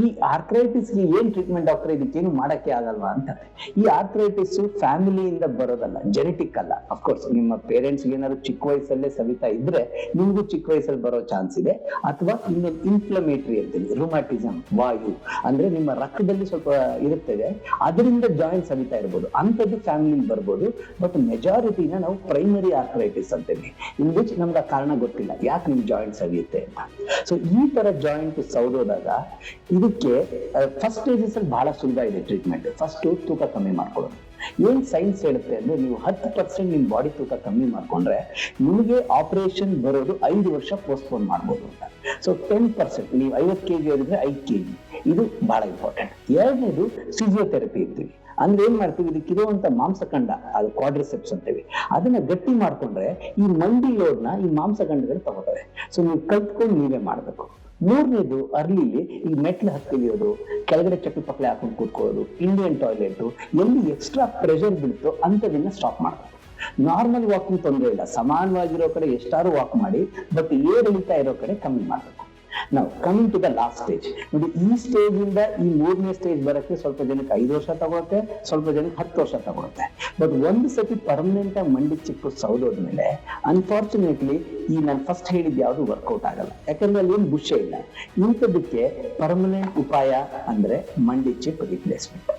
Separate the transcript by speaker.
Speaker 1: ಈ ಆರ್ಥ್ರೈಟಿಸ್ಗೆ ಏನ್ treatment doctor ಇದಕ್ಕೇನು ಮಾಡಕ್ಕೆ ಆಗಲ್ವಾ ಅಂತಾರೆ ಈ ಆರ್ಥ್ರೈಟಿಸ್ ಫ್ಯಾಮಿಲಿಯಿಂದ ಬರೋದಲ್ಲ ಜೆನೆಟಿಕ್ ಅಲ್ಲ. ಅಫ್ಕೋರ್ಸ್ ನಿಮ್ಮ ಪೇರೆಂಟ್ಸ್ ಏನಾದ್ರು ಚಿಕ್ಕ ವಯಸ್ಸಲ್ಲೇ ಸವಿತಾ ಇದ್ರೆ, ನಿಮ್ಗೂ ಚಿಕ್ಕ ವಯಸ್ಸಲ್ಲಿ ಬರೋ ಚಾನ್ಸ್ ಇದೆ. ಅಥವಾ ಇನ್ನೊಂದು ಇನ್ಫ್ಲಮೇಟರಿ ಅಂತೀವಿ ರುಮಾಟಿಸಮ್ ವಾಯು, ಅಂದ್ರೆ ನಿಮ್ಮ ರಕ್ತದಲ್ಲಿ ಸ್ವಲ್ಪ ಇರುತ್ತದೆ. ಅದರಿಂದ ಜಾಯಿಂಟ್ ಸವಿತಾ ಇರ್ಬೋದು. ಅಂಥದ್ದು ಫ್ಯಾಮಿಲಿ ಬರ್ಬೋದು. ಬಟ್ ಮೆಜಾರಿಟಿನ ನಾವು ಪ್ರೈಮರಿ ಆರ್ಥ್ರೈಟಿಸ್ ಅಂತೀವಿ. ಇನ್ ವಿಚ್ ನಮ್ಗೆ ಆ ಕಾರಣ ಗೊತ್ತಿಲ್ಲ. ಯಾಕೆ ನಿಮ್ ಜಾಯಿಂಟ್ ಸವಿಯುತ್ತೆ ಅಂತ. ಸೊ ಈ ತರ ಜಾಯಿಂಟ್ ಸೌದೋದಾಗ ಇದಕ್ಕೆ ಫಸ್ಟ್ ಸ್ಟೇಜಸ್ ಬಹಳ ಸುಲಭ ಇದೆ ಟ್ರೀಟ್ಮೆಂಟ್ ಫಸ್ಟ್ ತೂಕ ಕಮ್ಮಿ ಮಾಡ್ಕೊಳ್ಳೋದು. ಏನ್ ಸೈನ್ಸ್ ಹೇಳುತ್ತೆ ಅಂದ್ರೆ ನೀವು ಹತ್ತು ಪರ್ಸೆಂಟ್ ನಿಮ್ ಬಾಡಿ ತೂಕ ಕಮ್ಮಿ ಮಾಡ್ಕೊಂಡ್ರೆ ನಿಮಗೆ ಆಪರೇಷನ್ ಬರೋದು ಐದು ವರ್ಷ ಪೋಸ್ಟ್ಪೋನ್ ಮಾಡ್ಬೋದು ಅಂತ. ಸೊ ಟೆನ್ ಪರ್ಸೆಂಟ್ ನೀವು ಐವತ್ತು ಕೆ ಜಿ ಹೇಳಿದ್ರೆ ಐದು ಕೆ ಜಿ ಇದು ಬಹಳ ಇಂಪಾರ್ಟೆಂಟ್ ಎರಡನೇದು ಫಿಸಿಯೋಥೆರಪಿ ಇರ್ತೀವಿ ಅಂದ್ರೆ ಏನ್ ಮಾಡ್ತೀವಿ? ಇದಕ್ಕಿರುವಂತ ಮಾಂಸಖಂಡ, ಅದು ಕ್ವಾಡ್ರಿಸೆಪ್ಸ್ ಅಂತೇವೆ. ಅದನ್ನ ಗಟ್ಟಿ ಮಾಡ್ಕೊಂಡ್ರೆ ಈ ಮಂಡಿ ಲೋಡ್ನ ಈ ಮಾಂಸಖಂಡಗಳು ತಗೋತವೆ ಸೊ ನೀವು ಕಲ್ತ್ಕೊಂಡು ನೀವೇ ಮಾಡ್ಬೇಕು. ಮೂರನೇದು ಅರ್ಲಿಲಿ ಈ ಮೆಟ್ಲು ಹತ್ತಿಳಿಯೋದು ಕೆಳಗಡೆ ಚಪ್ಪಿ ಪಕ್ಕಲೆ ಹಾಕೊಂಡು ಕೂತ್ಕೊಳ್ಳೋದು ಇಂಡಿಯನ್ ಟಾಯ್ಲೆಟ್ ಎಲ್ಲಿ ಎಕ್ಸ್ಟ್ರಾ ಪ್ರೆಷರ್ ಬೀಳುತ್ತೋ ಅಂಥದನ್ನ ಸ್ಟಾಪ್ ಮಾಡ್ತಾರೆ. ನಾರ್ಮಲ್ ವಾಕಿಂಗ್ ತೊಂದರೆ ಇಲ್ಲ. ಸಮಾನವಾಗಿರೋ ಕಡೆ ಎಷ್ಟಾರು ವಾಕ್ ಮಾಡಿ ಬಟ್ ಏರಿಳಿತಾ ಇರೋ ಕಡೆ ಕಮ್ಮಿ ಮಾಡಬೇಕು. ನಾವು coming to the last stage ನೋಡಿ, ಈ ಸ್ಟೇಜ್ ಇಂದ ಈ ಮೂರನೇ ಸ್ಟೇಜ್ ಬರಕ್ಕೆ ಸ್ವಲ್ಪ ಜನಕ್ಕೆ ಐದು ವರ್ಷ ತಗೊಳುತ್ತೆ, ಸ್ವಲ್ಪ ಜನಕ್ಕೆ ಹತ್ತು ವರ್ಷ ತಗೊಳುತ್ತೆ. ಬಟ್ ಒಂದು ಸತಿ ಪರ್ಮನೆಂಟ್ ಆಗಿ ಮಂಡಿ ಚಿಪ್ಪು ಸೌದೋದ್ಮೇಲೆ ಅನ್ಫಾರ್ಚುನೇಟ್ಲಿ ಈ ನಾನು ಫಸ್ಟ್ ಹೇಳಿದ್ದು ಯಾವುದು ವರ್ಕೌಟ್ ಆಗಲ್ಲ. ಯಾಕಂದ್ರೆ ಅಲ್ಲಿ ಏನು ಬುಷೆ ಇಲ್ಲ. ಇಂಥದಕ್ಕೆ ಪರ್ಮನೆಂಟ್ ಉಪಾಯ ಅಂದ್ರೆ ಮಂಡಿ ಚಿಪ್ ರಿಪ್ಲೇಸ್ಮೆಂಟ್